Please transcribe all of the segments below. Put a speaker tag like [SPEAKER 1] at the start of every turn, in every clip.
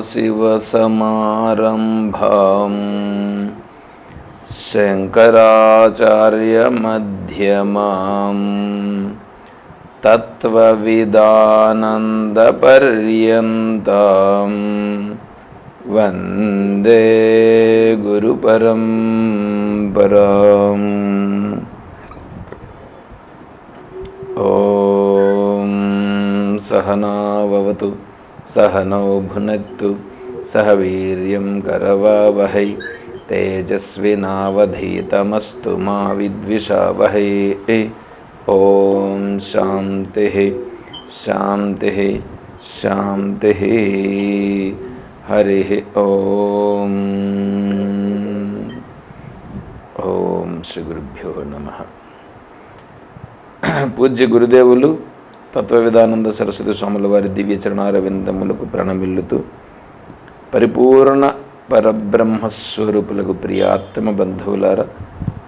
[SPEAKER 1] सदाशिवसमारम्भां शङ्कराचार्यमध्यमां तत्त्वविदानन्दपर्यन्तां वन्दे गुरुपरम्पराम्। ॐ सहनावतु सहनौ भुनक्तु सह वीर्यं करवावहै तेजस्विनावधीतमस्तु मा विद्विषावहै ॐ शान्तिः शान्तिः शान्तिः हरिः ॐ ॐ श्रीगुरुभ्यो नमः పూజ్య గురుదేవులు తత్వవిధానంద సరస్వతి స్వాముల వారి దివ్య చరణారవిందములకు ప్రణమిల్లుతూ పరిపూర్ణ పరబ్రహ్మస్వరూపులకు ప్రియాత్మ బంధువులార.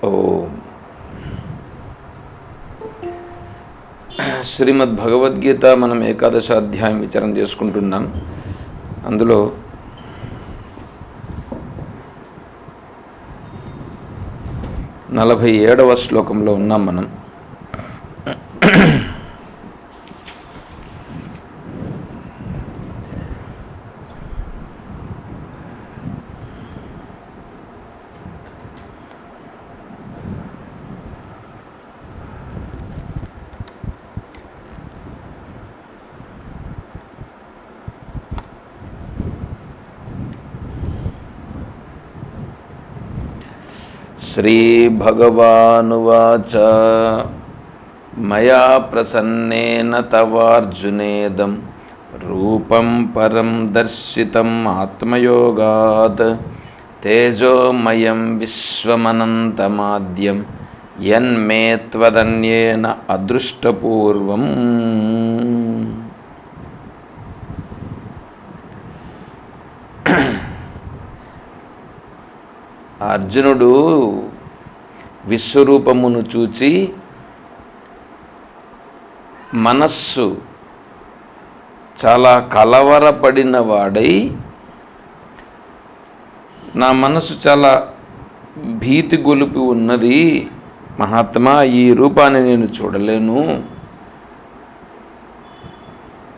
[SPEAKER 1] ఓం. శ్రీమద్ భగవద్గీత మనం ఏకాదశ అధ్యాయం విచారం చేసుకుంటున్నాం. అందులో నలభై ఏడవ శ్లోకంలో ఉన్నాం మనం. श्रीभगवानुवाच मया प्रसन्नेन तवार्जुनेदं रूपं परं दर्शितम् आत्मयोगात् तेजोमयं विश्वमनन्तमाद्यं यन्मे त्वदन्येन अदृष्टपूर्वम् అర్జునుడు విశ్వరూపమును చూచి మనస్సు చాలా కలవరపడిన వాడై నా మనసు చాలా భీతి గొలిపి ఉన్నది. మహాత్మా ఈ రూపాన్ని నేను చూడలేను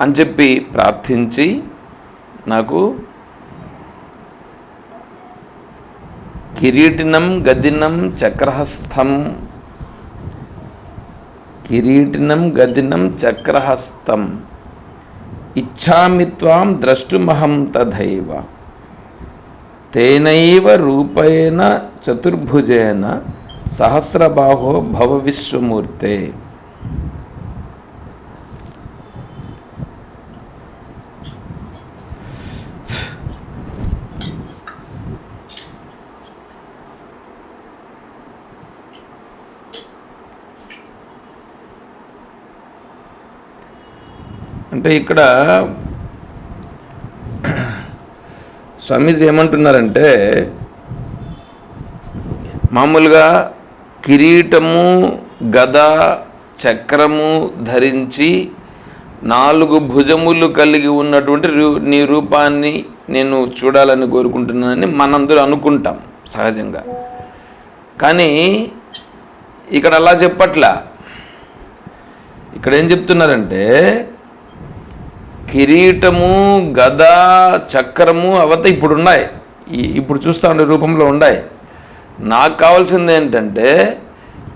[SPEAKER 1] అని చెప్పి ప్రార్థించి నాకు కిరీటినం గదినం చక్రహస్తం. కిరీటినం గదినం చక్రహస్తం. ఇచ్చామి త్వాం ద్రష్టుమహం తథైవ. తేనైవ రూపేణ చతుర్భుజేన సహస్రబాహో భవ విశ్వమూర్తే. అంటే ఇక్కడ స్వామీజీ ఏమంటున్నారంటే మామూలుగా కిరీటము గద చక్రము ధరించి నాలుగు భుజములు కలిగి ఉన్నటువంటి రూ- నీ రూపాన్ని నేను చూడాలని కోరుకుంటున్నానని మనందరూ అనుకుంటాం సహజంగా. కానీ ఇక్కడ అలా చెప్పట్లా. ఇక్కడ ఏం చెప్తున్నారంటే కిరీటము గద చక్రము అవత ఇప్పుడు ఉన్నాయి ఇప్పుడు చూస్తూ ఉండే రూపంలో ఉన్నాయి నాకు కావాల్సింది ఏంటంటే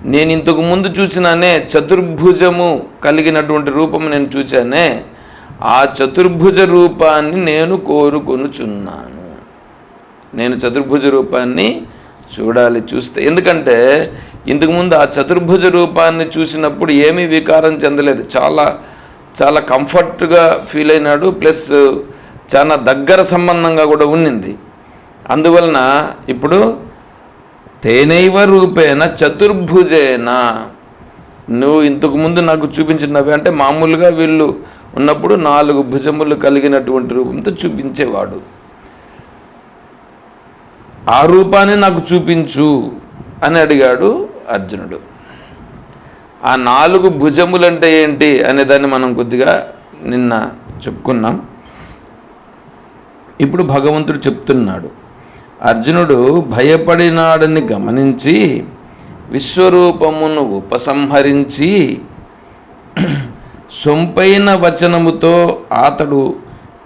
[SPEAKER 1] నేను ఇంతకు ముందు చూసినానే చతుర్భుజము కలిగినటువంటి రూపము నేను చూశానే ఆ చతుర్భుజ రూపాన్ని నేను కోరుకొనుచున్నాను. నేను చతుర్భుజ రూపాన్ని చూడాలి చూస్తే. ఎందుకంటే ఇంతకుముందు ఆ చతుర్భుజ రూపాన్ని చూసినప్పుడు ఏమీ వికారం చెందలేదు. చాలా చాలా కంఫర్ట్గా ఫీల్ అయినాడు. ప్లస్ చాలా దగ్గర సంబంధంగా కూడా ఉన్నింది. అందువలన ఇప్పుడు తేనైవ రూపేణ చతుర్భుజేన. నువ్వు ఇంతకు ముందు నాకు చూపించినవి అంటే మామూలుగా వీళ్ళు ఉన్నప్పుడు నాలుగు భుజములు కలిగినటువంటి రూపంతో చూపించేవాడు. ఆ రూపాన్ని నాకు చూపించు అని అడిగాడు అర్జునుడు. ఆ నాలుగు భుజములు అంటే ఏంటి అనే దాన్ని మనం కొద్దిగా నిన్న చెప్పుకున్నాం. ఇప్పుడు భగవంతుడు చెప్తున్నాడు అర్జునుడు భయపడినాడని గమనించి విశ్వరూపమును ఉపసంహరించి సొంపైన వచనముతో అతడు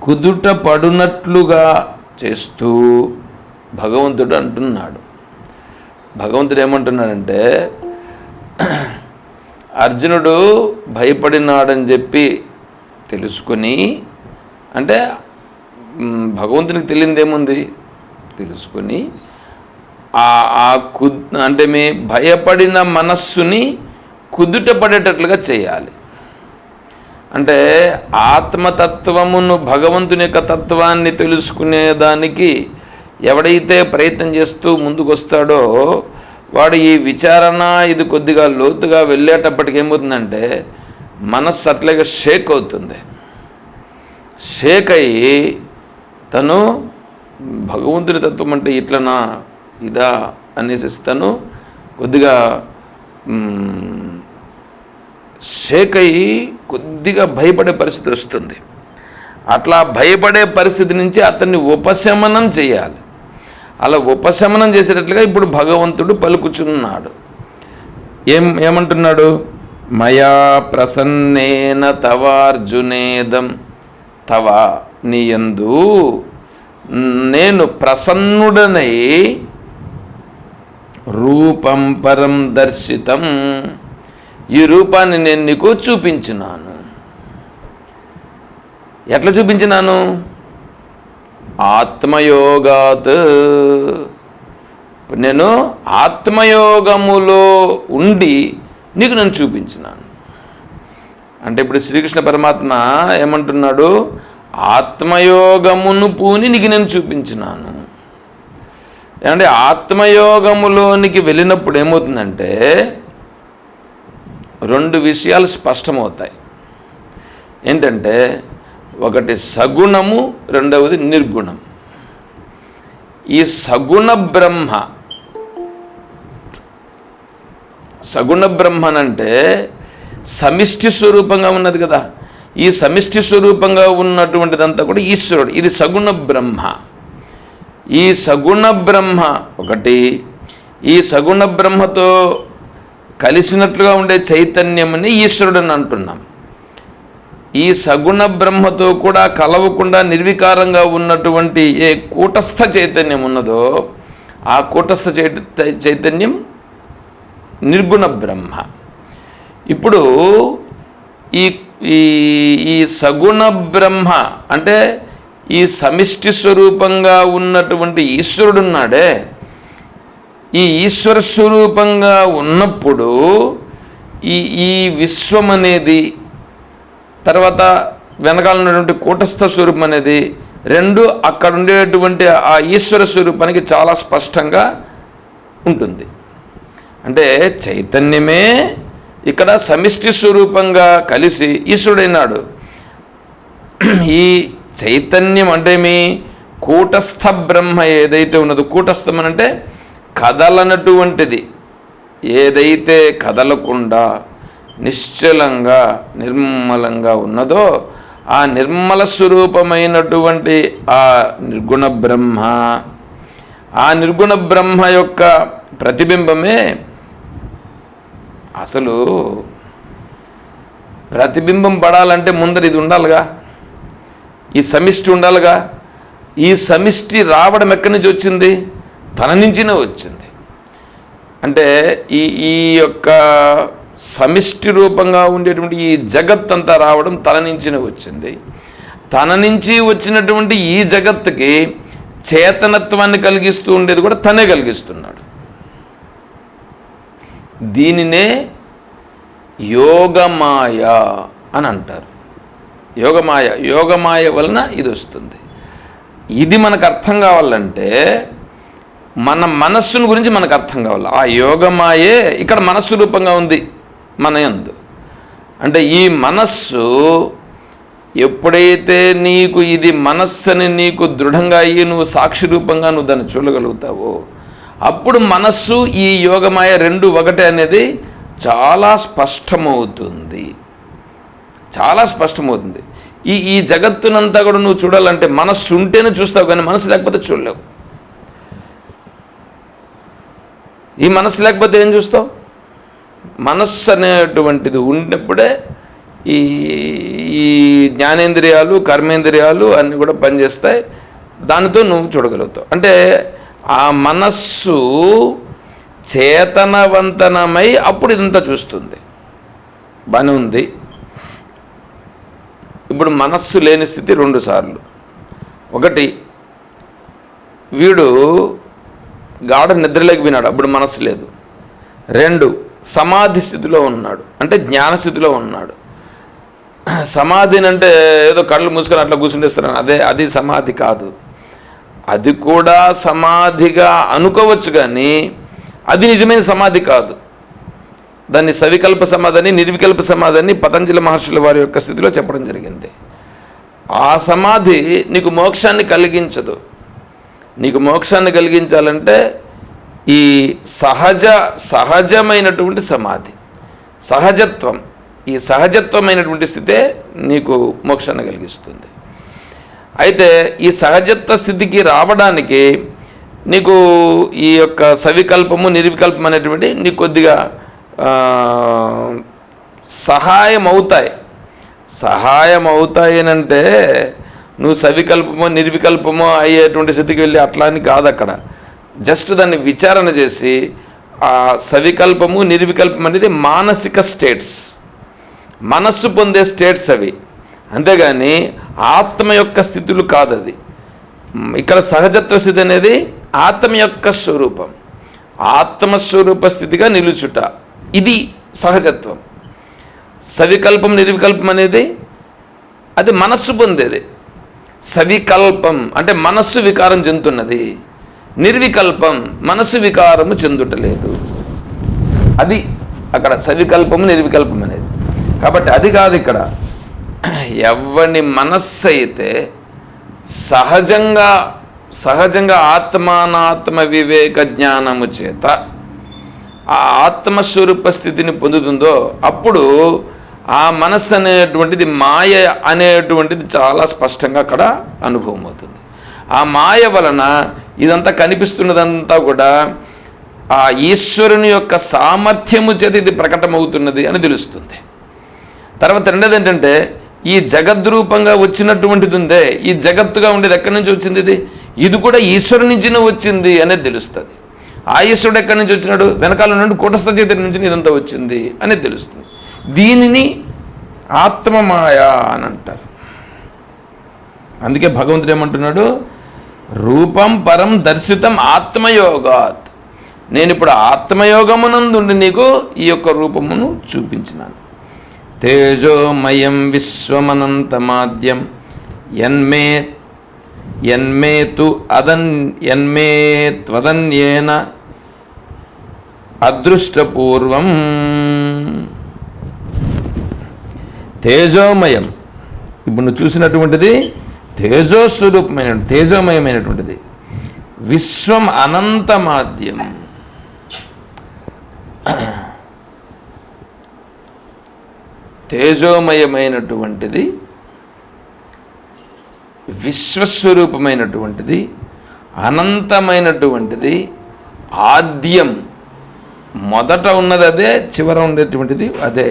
[SPEAKER 1] కుదుట పడునట్లుగా చేస్తూ భగవంతుడు అంటున్నాడు. భగవంతుడు ఏమంటున్నాడంటే అర్జునుడు భయపడినాడని చెప్పి తెలుసుకొని అంటే భగవంతునికి తెలియదు ఏముంది తెలుసుకొని ఆ కు అంటే మీ భయపడిన మనస్సుని కుదుట పడేటట్లుగా చేయాలి. అంటే ఆత్మతత్వమును భగవంతుని యొక్క తత్వాన్ని తెలుసుకునేదానికి ఎవడైతే ప్రయత్నం చేస్తూ ముందుకొస్తాడో వాడు ఈ విచారణ ఇది కొద్దిగా లోతుగా వెళ్ళేటప్పటికి ఏమవుతుందంటే మనస్సు అట్లాగే షేక్ అవుతుంది. షేక్ అయ్యి తను భగవంతుని తత్వం అంటే ఇట్లనా ఇదా అనేసి తను కొద్దిగా షేక్ అయ్యి కొద్దిగా భయపడే పరిస్థితి వస్తుంది. అట్లా భయపడే పరిస్థితి నుంచి అతన్ని ఉపశమనం చేయాలి. అలా ఉపశమనం చేసేటట్లుగా ఇప్పుడు భగవంతుడు పలుకుచున్నాడు. ఏం ఏమంటున్నాడు? మయా ప్రసన్నేన తవార్జునేదం. తవ నీయందు నేను ప్రసన్నుడనై రూపం పరం దర్శితం. ఈ రూపాన్ని నేను నీకు చూపించినాను. ఎట్లా చూపించినాను? ఆత్మయోగాత్. నేను ఆత్మయోగములో ఉండి నీకు నేను చూపించినాను. అంటే ఇప్పుడు శ్రీకృష్ణ పరమాత్మ ఏమంటున్నాడు? ఆత్మయోగమును పూని నీకు నేను చూపించినాను. అంటే ఆత్మయోగములోనికి వెళ్ళినప్పుడు ఏమవుతుందంటే రెండు విషయాలు స్పష్టమవుతాయి. ఏంటంటే ఒకటి సగుణము రెండవది నిర్గుణం. ఈ సగుణ బ్రహ్మ సగుణ బ్రహ్మనంటే సమిష్టి స్వరూపంగా ఉన్నది కదా. ఈ సమిష్టి స్వరూపంగా ఉన్నటువంటిదంతా కూడా ఈశ్వరుడు. ఇది సగుణ బ్రహ్మ. ఈ సగుణ బ్రహ్మ ఒకటి ఈ సగుణ బ్రహ్మతో కలిసినట్లుగా ఉండే చైతన్యమని ఈశ్వరుడు అని అంటున్నాం. ఈ సగుణ బ్రహ్మతో కూడా కలవకుండా నిర్వికారంగా ఉన్నటువంటి ఏ కూటస్థ చైతన్యం ఉన్నదో ఆ కూటస్థ చైతన్యం నిర్గుణ బ్రహ్మ. ఇప్పుడు ఈ ఈ ఈ సగుణ బ్రహ్మ అంటే ఈ సమిష్టి స్వరూపంగా ఉన్నటువంటి ఈశ్వరుడున్నాడే. ఈ ఈశ్వర స్వరూపంగా ఉన్నప్పుడు ఈ ఈ విశ్వం అనేది తర్వాత వెనకాల ఉన్నటువంటి కూటస్థ స్వరూపం అనేది రెండు అక్కడ ఉండేటువంటి ఆ ఈశ్వర స్వరూపానికి చాలా స్పష్టంగా ఉంటుంది. అంటే చైతన్యమే ఇక్కడ సమిష్టి స్వరూపంగా కలిసి ఈశ్వరుడైనాడు. ఈ చైతన్యం అంటే మీ కూటస్థ బ్రహ్మ ఏదైతే ఉన్నదో కూటస్థం అంటే కదలనటువంటిది. ఏదైతే కదలకుండా నిశ్చలంగా నిర్మలంగా ఉన్నదో ఆ నిర్మల స్వరూపమైనటువంటి ఆ నిర్గుణ బ్రహ్మ. ఆ నిర్గుణ బ్రహ్మ యొక్క ప్రతిబింబమే అసలు ప్రతిబింబం పడాలంటే ముందర ఇది ఉండాలిగా ఈ సమిష్టి ఉండాలిగా. ఈ సమిష్టి రావడం ఎక్కడి నుంచి వచ్చింది? తన నుంచినే వచ్చింది. అంటే ఈ ఈ యొక్క సమిష్టి రూపంగా ఉండేటువంటి ఈ జగత్తంతా రావడం తన నుంచినే వచ్చింది. తన నుంచి వచ్చినటువంటి ఈ జగత్తుకి చేతనత్వాన్ని కలిగిస్తూ ఉండేది కూడా తనే కలిగిస్తున్నాడు. దీనినే యోగమాయ అని అంటారు. యోగమాయ యోగమాయ వలన ఇది వస్తుంది. ఇది మనకు అర్థం కావాలంటే మన మనస్సును గురించి మనకు అర్థం కావాలి. ఆ యోగమాయే ఇక్కడ మనస్సు రూపంగా ఉంది. మన యందు. అంటే ఈ మనస్సు ఎప్పుడైతే నీకు ఇది మనస్సుని నీకు దృఢంగా అయ్యి నువ్వు సాక్షి రూపంగా నువ్వు దాన్ని చూడగలుగుతావో అప్పుడు మనస్సు ఈ యోగమాయ రెండు ఒకటే అనేది చాలా స్పష్టమవుతుంది. చాలా స్పష్టమవుతుంది. ఈ ఈ జగత్తునంతా కూడా నువ్వు చూడాలంటే మనస్సు ఉంటేనే చూస్తావు కానీ మనసు లేకపోతే చూడలేవు. ఈ మనసు లేకపోతే ఏం చూస్తావు? మనస్సు అనేటువంటిది ఉన్నప్పుడే ఈ ఈ జ్ఞానేంద్రియాలు కర్మేంద్రియాలు అన్నీ కూడా పనిచేస్తాయి. దానితో నువ్వు చూడగలుగుతావు. అంటే ఆ మనస్సు చేతనవంతనమై అప్పుడు ఇదంతా చూస్తుంది. బాగానే ఉంది. ఇప్పుడు మనస్సు లేని స్థితి రెండు సార్లు. ఒకటి వీడు గాఢ నిద్రలోకి అప్పుడు మనస్సు లేదు. రెండు సమాధి స్థితిలో ఉన్నాడు. అంటే జ్ఞాన స్థితిలో ఉన్నాడు. సమాధిని అంటే ఏదో కళ్ళు మూసుకొని అట్లా కూర్చుంటేస్తున్నాను అదే అది సమాధి కాదు. అది కూడా సమాధిగా అనుకోవచ్చు కానీ అది నిజమైన సమాధి కాదు. దాన్ని సవికల్ప సమాధిని నిర్వికల్ప సమాధిని పతంజలి మహర్షుల వారి యొక్క స్థితిలో చెప్పడం జరిగింది. ఆ సమాధి నీకు మోక్షాన్ని కలిగించదు. నీకు మోక్షాన్ని కలిగించాలంటే ఈ సహజ సహజమైనటువంటి సమాధి సహజత్వం ఈ సహజత్వమైనటువంటి స్థితే నీకు మోక్షాన్ని కలిగిస్తుంది. అయితే ఈ సహజత్వ స్థితికి రావడానికి నీకు ఈ యొక్క సవికల్పము నిర్వికల్పం అనేటువంటి నీకు కొద్దిగా సహాయం అవుతాయి సహాయం అవుతాయి నువ్వు సవికల్పమో నిర్వికల్పమో అయ్యేటువంటి స్థితికి వెళ్ళి అట్లా అని కాదు అక్కడ జస్ట్ దాన్ని విచారణ చేసి ఆ సవికల్పము నిర్వికల్పం అనేది మానసిక స్టేట్స్ మనస్సు పొందే స్టేట్స్ అవి. అంతేగాని ఆత్మ యొక్క స్థితులు కాదు అది ఇక్కడ సహజత్వ స్థితి అనేది ఆత్మ యొక్క స్వరూపం. ఆత్మస్వరూప స్థితిగా నిలుచుట. ఇది సహజత్వం. సవికల్పం నిర్వికల్పం అనేది అది మనస్సు పొందేది. సవికల్పం అంటే మనస్సు వికారం చెందుతున్నది. నిర్వికల్పం మనస్సు వికారము చెందుటలేదు. అది అక్కడ సవికల్పము నిర్వికల్పం అనేది. కాబట్టి అది కాదు ఇక్కడ. ఎవని మనస్సు అయితే సహజంగా సహజంగా ఆత్మానాత్మ వివేక జ్ఞానము చేత ఆ ఆత్మస్వరూప స్థితిని పొందుతుందో అప్పుడు ఆ మనస్సు అనేటువంటిది మాయ అనేటువంటిది చాలా స్పష్టంగా అక్కడ అనుభవం అవుతుంది ఆ మాయ వలన ఇదంతా కనిపిస్తున్నదంతా కూడా ఆ ఈశ్వరుని యొక్క సామర్థ్యము చేత ఇది ప్రకటమవుతున్నది అని తెలుస్తుంది. తర్వాత రెండోది ఏంటంటే ఈ జగద్రూపంగా వచ్చినటువంటిది ఉందే ఈ జగత్తుగా ఉండేది ఎక్కడి నుంచి వచ్చింది ఇది? ఇది కూడా ఈశ్వరు నుంచినే వచ్చింది అనేది తెలుస్తుంది. ఆ ఈశ్వరుడు ఎక్కడి నుంచి వచ్చినాడు? వెనకాల నుండి కూటస్థ చైతన్యం నుంచి ఇదంతా వచ్చింది అనేది తెలుస్తుంది. దీనిని ఆత్మమాయ అని అంటారు. అందుకే భగవంతుడు ఏమంటున్నాడు? రూపం పరం దర్శితం ఆత్మయోగాత్. నేను ఇప్పుడు ఆత్మయోగమునందుండి నీకు ఈ యొక్క రూపమును చూపించినాను. తేజోమయం విశ్వమనంతమాద్యం. యన్మే యన్మే తు అదన్ యన్మే త్వదన్యేన అదృష్టపూర్వం. తేజోమయం. ఇప్పుడు నువ్వు చూసినటువంటిది తేజోస్వరూపమైన తేజోమయమైనటువంటిది. విశ్వం అనంతమాద్యం తేజోమయమైనటువంటిది విశ్వస్వరూపమైనటువంటిది అనంతమైనటువంటిది ఆద్యం. మొదట ఉన్నది అదే చివర ఉండేటువంటిది అదే.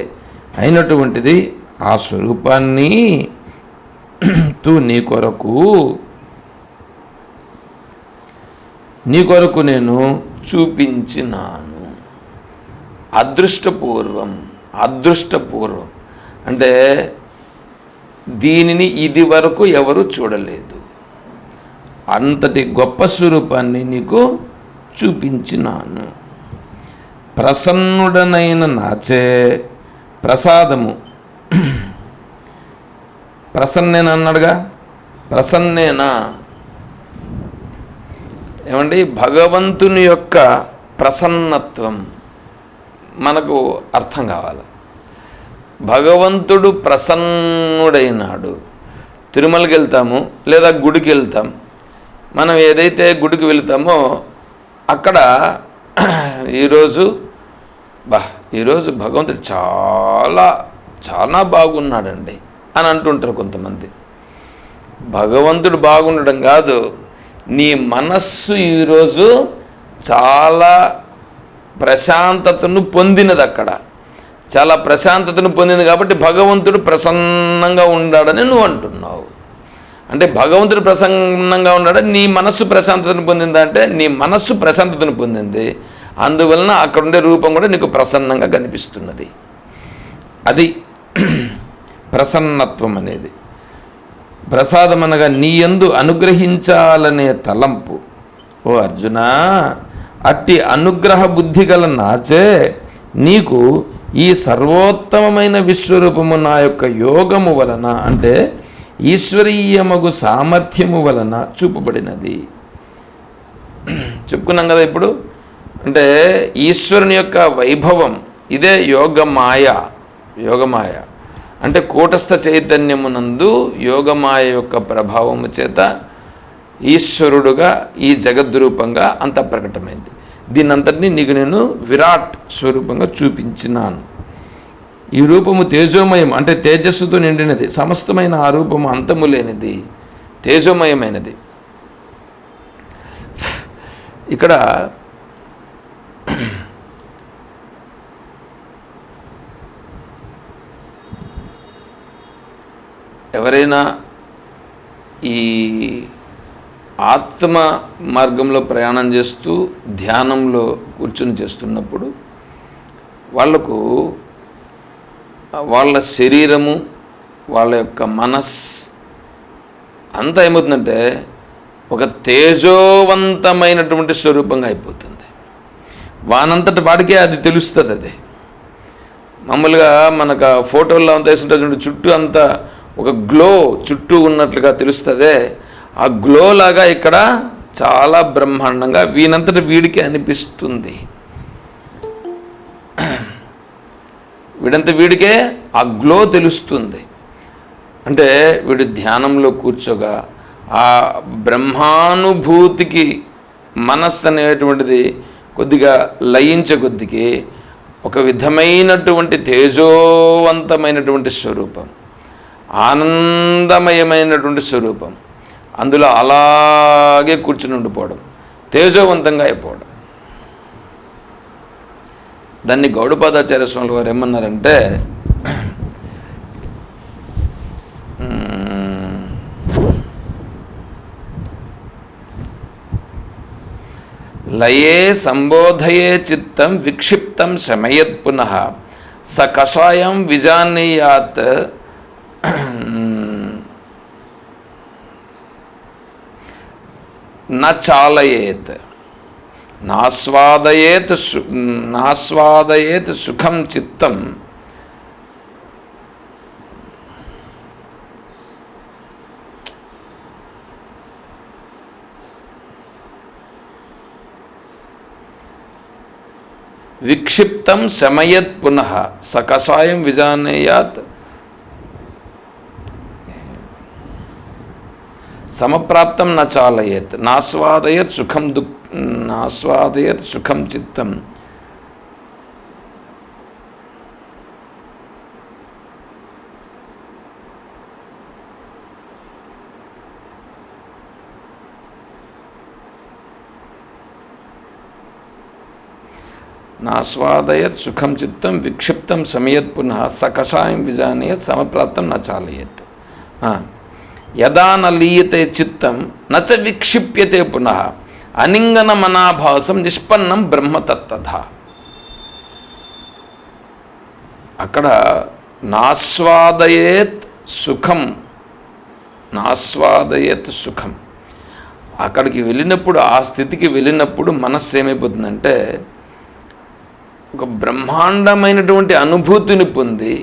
[SPEAKER 1] అయినటువంటిది ఆ స్వరూపాన్ని తూ నీ కొరకు నీ కొరకు నేను చూపించినాను. అదృష్టపూర్వం అదృష్టపూర్వం. అంటే దీనిని ఇది వరకు ఎవరు చూడలేదు. అంతటి గొప్ప స్వరూపాన్ని నీకు చూపించినాను. ప్రసన్నుడనైన నాచే ప్రసాదము. ప్రసన్నేనా అన్నాడుగా? ప్రసన్నేనా ఏమండి? భగవంతుని యొక్క ప్రసన్నత్వం మనకు అర్థం కావాలి. భగవంతుడు ప్రసన్నుడైనాడు. తిరుమలకి వెళ్తాము లేదా గుడికి వెళ్తాం. మనం ఏదైతే గుడికి వెళ్తామో అక్కడ ఈరోజు బా ఈరోజు భగవంతుడు చాలా చాలా బాగున్నాడండి. అని అంటుంటారు కొంతమంది. భగవంతుడు బాగుండడం కాదు నీ మనస్సు ఈరోజు చాలా ప్రశాంతతను పొందినది అక్కడ. చాలా ప్రశాంతతను పొందింది కాబట్టి భగవంతుడు ప్రసన్నంగా ఉన్నాడని నువ్వు అంటున్నావు. అంటే భగవంతుడు ప్రసన్నంగా ఉన్నాడని నీ మనస్సు ప్రశాంతతను పొందిందా? అంటే నీ మనస్సు ప్రశాంతతను పొందింది. అందువలన అక్కడ ఉండే రూపం కూడా నీకు ప్రసన్నంగా కనిపిస్తున్నది. అది ప్రసన్నత్వం అనేది. ప్రసాదం అనగా నీయందు అనుగ్రహించాలనే తలంపు. ఓ అర్జున అట్టి అనుగ్రహ బుద్ధి గల నాచే నీకు ఈ సర్వోత్తమమైన విశ్వరూపము నా యొక్క యోగము వలన అంటే ఈశ్వరీయమగు సామర్థ్యము వలన చూపబడినది. చెప్పుకున్నాం కదా ఇప్పుడు? అంటే ఈశ్వరుని యొక్క వైభవం ఇదే యోగమాయ యోగమాయ. అంటే కూటస్థ చైతన్యమునందు యోగమాయ యొక్క ప్రభావము చేత ఈశ్వరుడుగా ఈ జగద్రూపంగా అంత ప్రకటమైంది. దీనంతటినీ నీకు నేను విరాట్ స్వరూపంగా చూపించినాను. ఈ రూపము తేజోమయం అంటే తేజస్సుతో నిండినది. సమస్తమైన ఆ రూపము అంతము లేనిది తేజోమయమైనది. ఇక్కడ ఎవరైనా ఈ ఆత్మ మార్గంలో ప్రయాణం చేస్తూ ధ్యానంలో కూర్చొని చేస్తున్నప్పుడు వాళ్ళకు వాళ్ళ శరీరము వాళ్ళ యొక్క మనస్ అంతా ఏమవుతుందంటే ఒక తేజోవంతమైనటువంటి స్వరూపంగా అయిపోతుంది. వానంతటి వాడికే అది తెలుస్తుంది అది. మామూలుగా మనకు ఫోటోల్లో అంతా వేస్తుంటే చుట్టూ అంతా ఒక గ్లో చుట్టూ ఉన్నట్లుగా తెలుస్తుంది. ఆ గ్లో లాగా ఇక్కడ చాలా బ్రహ్మాండంగా వీనంతటి వీడికి అనిపిస్తుంది. వీడంత వీడికే ఆ గ్లో తెలుస్తుంది. అంటే వీడు ధ్యానంలో కూర్చోగా ఆ బ్రహ్మానుభూతికి మనస్సు అనేటువంటిది కొద్దిగా లయించే కొద్దికి ఒక విధమైనటువంటి తేజోవంతమైనటువంటి స్వరూపం. ఆనందమయమైనటువంటి స్వరూపం. అందులో అలాగే కూర్చుని ఉండిపోవడం తేజోవంతంగా అయిపోవడం. దాన్ని గౌడపాదాచార్య స్వామి వారు ఏమన్నారంటే లయే సంబోధయే చిత్తం విక్షిప్తం శమయత్ పునః స కషాయం విజానీయాత్ నాలయేత్ నాస్వాదయేత్ నాస్వాదయేత్ సుఖం చిత్తం. విక్షిప్తం శమయత్ పునః సకషాయం విజానేయాత్ సమప్రాప్తం న చాలయేత్ నాస్వాదయత్ సుఖం దుఃఖ నాస్వాదయత్ సుఖం చిత్తం నాస్వాదయత్ సుఖం చిత్తం విక్షిప్తం సమయత్ పునః స కషాయం విజానయత్ సమప్రాప్తం న చాలయత్ ఆ. యదా న లీయతే చిత్తం నచ విక్షిప్యతే పునః. అనింగన మనాభాసం నిష్పన్నం బ్రహ్మతత్తథ అక్కడ నాస్వాదయేత్ సుఖం నాస్వాదయేత్ సుఖం. అక్కడికి వెళ్ళినప్పుడు ఆ స్థితికి వెళ్ళినప్పుడు మనస్సు ఏమైపోతుందంటే ఒక బ్రహ్మాండమైనటువంటి అనుభూతిని పొంది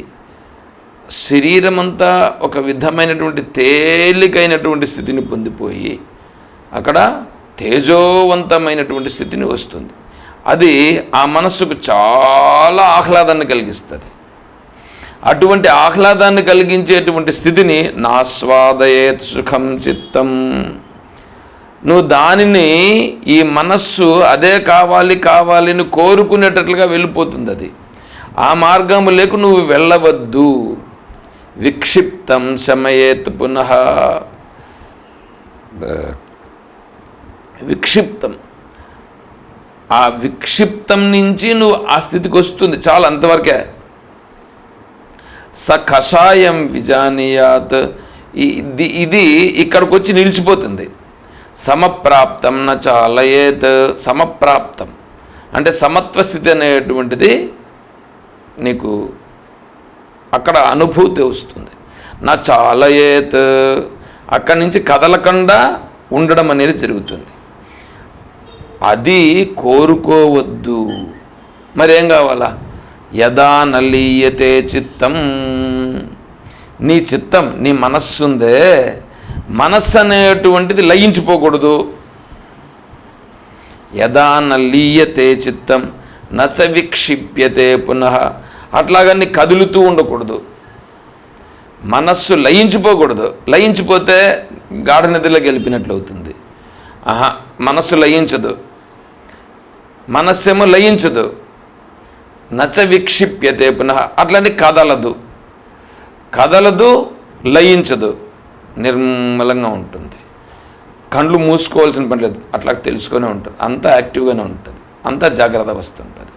[SPEAKER 1] శరీరమంతా ఒక విధమైనటువంటి తేలికైనటువంటి స్థితిని పొందిపోయి అక్కడ తేజోవంతమైనటువంటి స్థితిని వస్తుంది. అది ఆ మనస్సుకు చాలా ఆహ్లాదాన్ని కలిగిస్తుంది. అటువంటి ఆహ్లాదాన్ని కలిగించేటువంటి స్థితిని నాస్వాదయేత్ సుఖం చిత్తం. నువ్వు దానిని ఈ మనస్సు అదే కావాలి కావాలి అని కోరుకునేటట్లుగా వెళ్ళిపోతుంది అది ఆ మార్గము లేకు నువ్వు వెళ్ళవద్దు. విక్షిప్తం శమయేత్ పునః. విక్షిప్తం. ఆ విక్షిప్తం నుంచి నువ్వు ఆ స్థితికి వస్తుంది. చాలా అంతవరకే. స కషాయం విజానీయాత్. ఇది ఇది ఇక్కడికి వచ్చి నిలిచిపోతుంది. సమప్రాప్తం న చాలయేత్. సమప్రాప్తం. అంటే సమత్వ స్థితి అనేటువంటిది నీకు అక్కడ అనుభూతి వస్తుంది. నా చాలయేత్ అక్కడి నుంచి కదలకుండా ఉండడం అనేది జరుగుతుంది. అది కోరుకోవద్దు. మరేం కావాలా? యదా నలీయతే చిత్తం. నీ చిత్తం నీ మనస్సుందే. మనస్సు అనేటువంటిది లయించిపోకూడదు. యదా నలీయతే చిత్తం నచ విక్షిప్యతే పునః. అట్లాగని కదులుతూ ఉండకూడదు. మనస్సు లయించిపోకూడదు. లయించిపోతే గాఢ నదిలో గెలిపినట్లు అవుతుంది ఆహా మనస్సు లయించదు. మనస్సేమో లయించదు. నచ విక్షిప్యతే పునః. అట్లని కదలదు. కదలదు లయించదు. నిర్మలంగా ఉంటుంది. కండ్లు మూసుకోవాల్సిన పని లేదు. అట్లా తెలుసుకొని ఉంటుంది. అంతా యాక్టివ్గానే ఉంటుంది. అంతా జాగ్రత్త వస్తుంటుంది. ఉంటుంది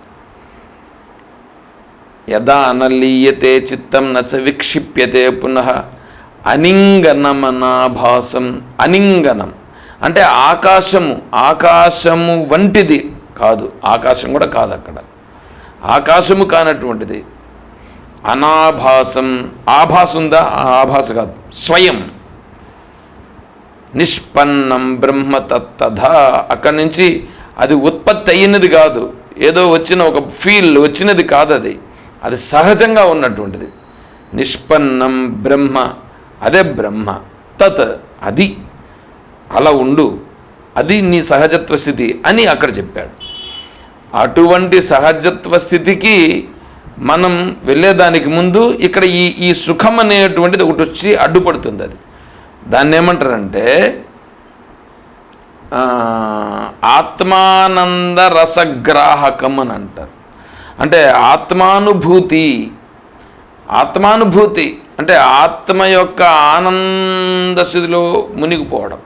[SPEAKER 1] యదా అనలీయతే చిత్తం నచ విక్షిప్యతే పునః అనింగనమనాభాసం అనింగనం. అంటే ఆకాశము ఆకాశము వంటిది కాదు ఆకాశం కూడా కాదు అక్కడ. ఆకాశము కానటువంటిది. అనాభాసం ఆభాస ఉందా? ఆభాస కాదు. స్వయం. నిష్పన్నం బ్రహ్మ తత్తథా అక్కడి నుంచి అది ఉత్పత్తి అయినది కాదు. ఏదో వచ్చిన ఒక ఫీల్ వచ్చినది కాదు అది అది సహజంగా ఉన్నటువంటిది. నిష్పన్నం బ్రహ్మ అదే బ్రహ్మ. తత్ అది. అలా ఉండు. అది నీ సహజత్వ స్థితి అని అక్కడ చెప్పాడు. అటువంటి సహజత్వ స్థితికి మనం వెళ్ళేదానికి ముందు ఇక్కడ ఈ ఈ సుఖం అనేటువంటిది ఒకటి వచ్చి అడ్డుపడుతుంది అది. దాన్ని ఏమంటారంటే ఆత్మానంద రసగ్రాహకం అని అంటారు. అంటే ఆత్మానుభూతి ఆత్మానుభూతి అంటే ఆత్మ యొక్క ఆనంద స్థితిలో మునిగిపోవడం.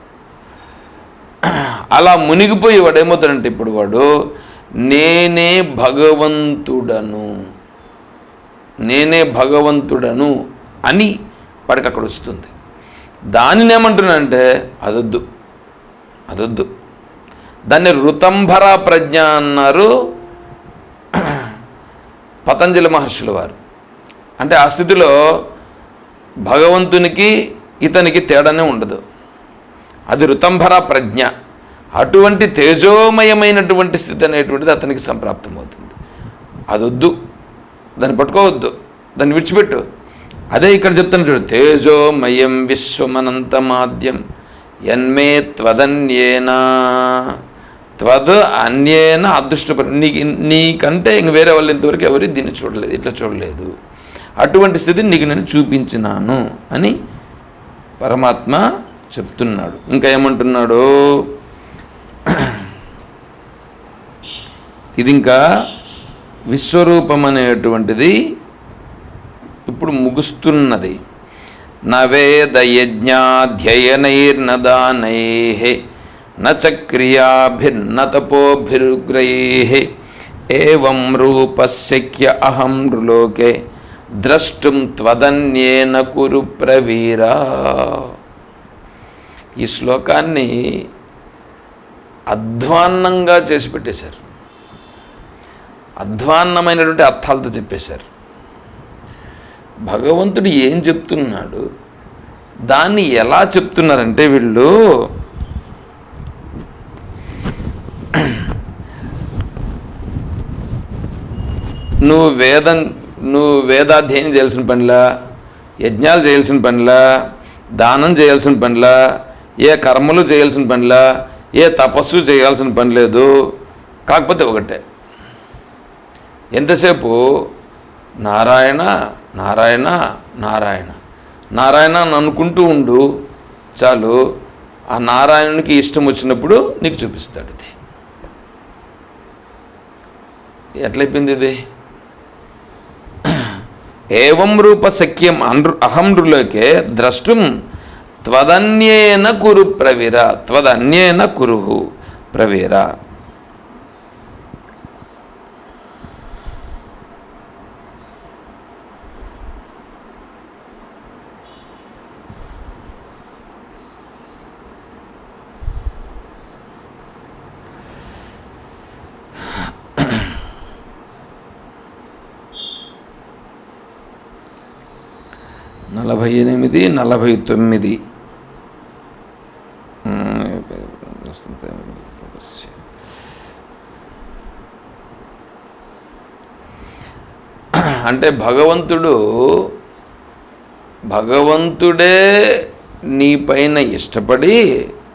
[SPEAKER 1] అలా మునిగిపోయి వాడు ఏమవుతాడంటే ఇప్పుడు వాడు నేనే భగవంతుడను నేనే భగవంతుడను అని వాడికి అక్కడ వస్తుంది. దానిని ఏమంటున్నానంటే అదొద్దు అదొద్దు. దాన్ని రుతంభర ప్రజ్ఞ అన్నారు. పతంజలి మహర్షుల వారు. అంటే ఆ స్థితిలో భగవంతునికి ఇతనికి తేడానే ఉండదు. అది రుతంభర ప్రజ్ఞ. అటువంటి తేజోమయమైనటువంటి స్థితి అనేటువంటిది అతనికి సంప్రాప్తమవుతుంది. అదొద్దు. దాన్ని పట్టుకోవద్దు. దాన్ని విడిచిపెట్టు. అదే ఇక్కడ చెప్తాను చూడు. తేజోమయం విశ్వమనంతమాద్యం. యన్మే త్వదన్యేనా. త్వద్ అన్యేన అదృష్టపరి నీకు నీకంటే ఇంక వేరే వాళ్ళు ఇంతవరకు ఎవరు దీన్ని చూడలేదు ఇట్లా చూడలేదు. అటువంటి స్థితిని నీకు నేను చూపించినాను అని పరమాత్మ చెప్తున్నాడు. ఇంకా ఏమంటున్నాడు? ఇది ఇంకా విశ్వరూపం అనేటువంటిది ఇప్పుడు ముగుస్తున్నది. నవేద యజ్ఞాధ్యయనైర్నదానై నచ ఏం రూపశక్య అహం నృలోకే ద్రష్టుం త్వదన్యేన కురు ప్రవీరా ఈ శ్లోకాన్ని అధ్వాన్నంగా చేసి పెట్టేశారు. అధ్వాన్నమైనటువంటి అర్థాలతో చెప్పేశారు. భగవంతుడు ఏం చెప్తున్నాడు? దాన్ని ఎలా చెప్తున్నారంటే వీళ్ళు నువ్వు వేదం నువ్వు వేదాధ్యయనం చేయాల్సిన పనిలా యజ్ఞాలు చేయాల్సిన పనిలా దానం చేయాల్సిన పనిలా ఏ కర్మలు చేయాల్సిన పనిలా ఏ తపస్సు చేయాల్సిన పని లేదు. కాకపోతే ఒకటే. ఎంతసేపు? నారాయణ నారాయణ నారాయణ. నారాయణ అని అనుకుంటూ ఉండు చాలు. ఆ నారాయణునికి ఇష్టం వచ్చినప్పుడు నీకు చూపిస్తాడు ఇది. ఎట్లయిపోయింది ఇది? ఏవం రూప సఖ్యం అన్రు అహంరులోకే ద్రష్టుం త్వదన్యేన కురు ప్రవీర త్వదన్యేన కురు ప్రవీర. నలభై ఎనిమిది నలభై తొమ్మిది. అంటే భగవంతుడు భగవంతుడే నీ పైన ఇష్టపడి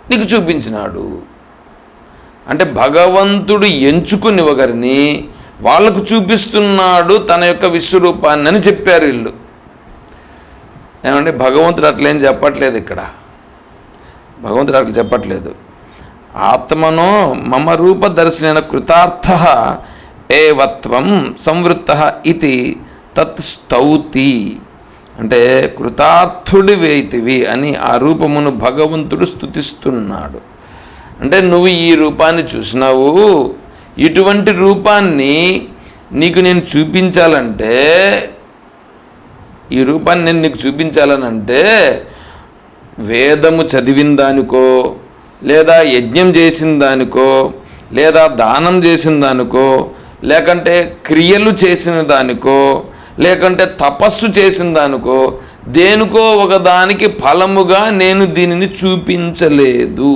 [SPEAKER 1] నీకు చూపించినాడు. అంటే భగవంతుడు ఎంచుకుని ఒకరిని వాళ్ళకు చూపిస్తున్నాడు తన యొక్క విశ్వరూపాన్ని అని చెప్పారు వీళ్ళు. ఏమంటే భగవంతుడు అట్లేం చెప్పట్లేదు ఇక్కడ. భగవంతుడు అట్లా చెప్పట్లేదు. ఆత్మనో మమ రూప దర్శన కృతార్థ ఏవత్వం సంవృత్త ఇది తత్ స్తౌతి. అంటే కృతార్థుడి వేతివి అని ఆ రూపమును భగవంతుడు స్థుతిస్తున్నాడు అంటే నువ్వు ఈ రూపాన్ని చూసినావు ఇటువంటి రూపాన్ని నీకు నేను చూపించాలంటే ఈ రూపాన్ని నేను నీకు చూపించాలనంటే వేదము చదివిన దానికో లేదా యజ్ఞం చేసిన దానికో లేదా దానం చేసిన దానికో లేకంటే క్రియలు చేసిన దానికో లేకంటే తపస్సు చేసిన దానికో దేనికో ఒకదానికి ఫలముగా నేను దీనిని చూపించలేదు.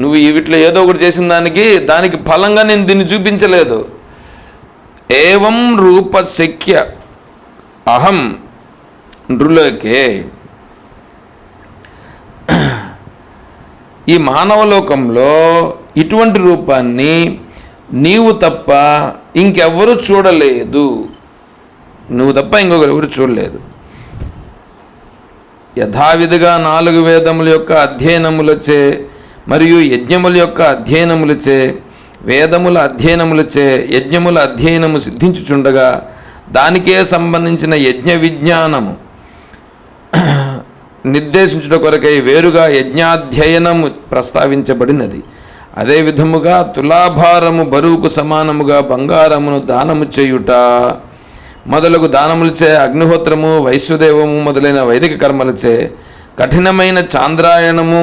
[SPEAKER 1] నువ్వు వీటిలో ఏదో ఒకటి చేసిన దానికి దానికి ఫలంగా నేను దీన్ని చూపించలేదు. ఏవం రూపశక్య అహం నృలోకే. ఈ మానవలోకంలో ఇటువంటి రూపాన్ని నీవు తప్ప ఇంకెవ్వరూ చూడలేదు. నువ్వు తప్ప ఇంకొకరు ఎవరు చూడలేదు. యథావిధిగా నాలుగు వేదముల యొక్క అధ్యయనములచే మరియు యజ్ఞముల యొక్క అధ్యయనములచే వేదముల అధ్యయనములచే యజ్ఞముల అధ్యయనము సిద్ధించుచుండగా దానికే సంబంధించిన యజ్ఞ విజ్ఞానము నిర్దేశించుట కొరకై వేరుగా యజ్ఞాధ్యయనము ప్రస్తావించబడినది. అదే విధముగా తులాభారము బరువుకు సమానముగా బంగారమును దానము చేయుట మొదలగు దానములచే అగ్నిహోత్రము వైశ్వదేవము మొదలైన వైదిక కర్మలచే కఠినమైన చాంద్రాయణము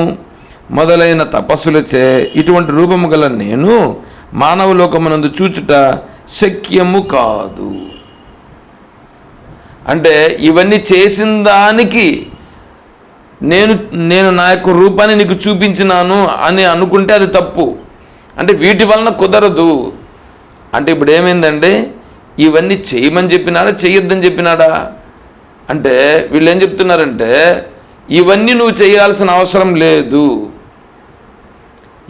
[SPEAKER 1] మొదలైన తపస్సులచే ఇటువంటి రూపము గల నేను మానవలోకమునందు చూచుట శక్యము కాదు. అంటే ఇవన్నీ చేసిన దానికి నేను నేను నా యొక్క రూపాన్ని నీకు చూపించినాను అని అనుకుంటే అది తప్పు. అంటే వీటి వలన కుదరదు. అంటే ఇప్పుడు ఏమైందండి ఇవన్నీ చేయమని చెప్పినాడా చేయొద్దని చెప్పినాడా? అంటే వీళ్ళు ఏం చెప్తున్నారంటే ఇవన్నీ నువ్వు చేయాల్సిన అవసరం లేదు.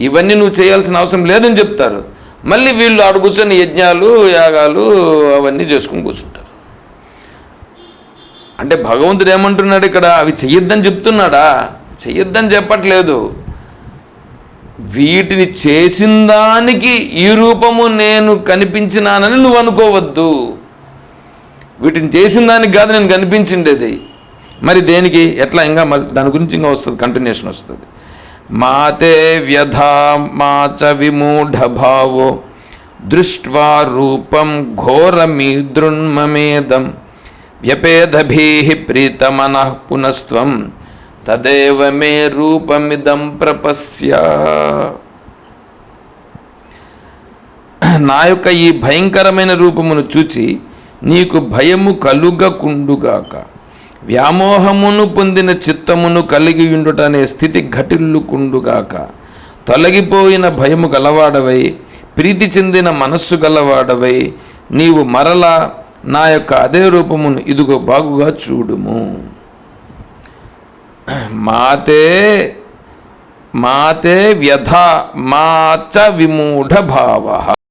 [SPEAKER 1] ఇవన్నీ నువ్వు చేయాల్సిన అవసరం లేదని చెప్తారు. మళ్ళీ వీళ్ళు ఆడు కూర్చొని యజ్ఞాలు యాగాలు అవన్నీ చేసుకుని కూర్చుంటారు. అంటే భగవంతుడు ఏమంటున్నాడు ఇక్కడ? అవి చెయ్యొద్దని చెప్తున్నాడా? చెయ్యొద్దని చెప్పట్లేదు. వీటిని చేసిన దానికి ఈ రూపము నేను కనిపించినానని నువ్వు అనుకోవద్దు. వీటిని చేసిన దానికి కాదు నేను కనిపించిండేది. మరి దేనికి? ఎట్లా? ఇంకా మళ్ళీ దాని గురించి ఇంకా వస్తుంది కంటిన్యూషన్ వస్తుంది. మాతే వ్యధా మాచ విమూఢభావో దృష్ట్వా రూపం ఘోరమీదృన్మమేదం వ్యపేదభీ ప్రీతమన పునస్త్వం తదేవ మే రూపమిదం ప్రపశ్య నా యొక్క ఈ భయంకరమైన రూపమును చూచి నీకు భయము కలుగకుండుగాక. వ్యామోహమును పొందిన చిత్తమును కలిగి ఉండుటనే స్థితి ఘటిల్లుకుండుగాక. తొలగిపోయిన భయము గలవాడవై ప్రీతి చెందిన మనస్సు గలవాడవై నీవు మరలా నా యొక్క అదే రూపమును ఇదిగో బాగుగా చూడుము. మాతే మాతే వ్యధ మాచ విమూఢ భావ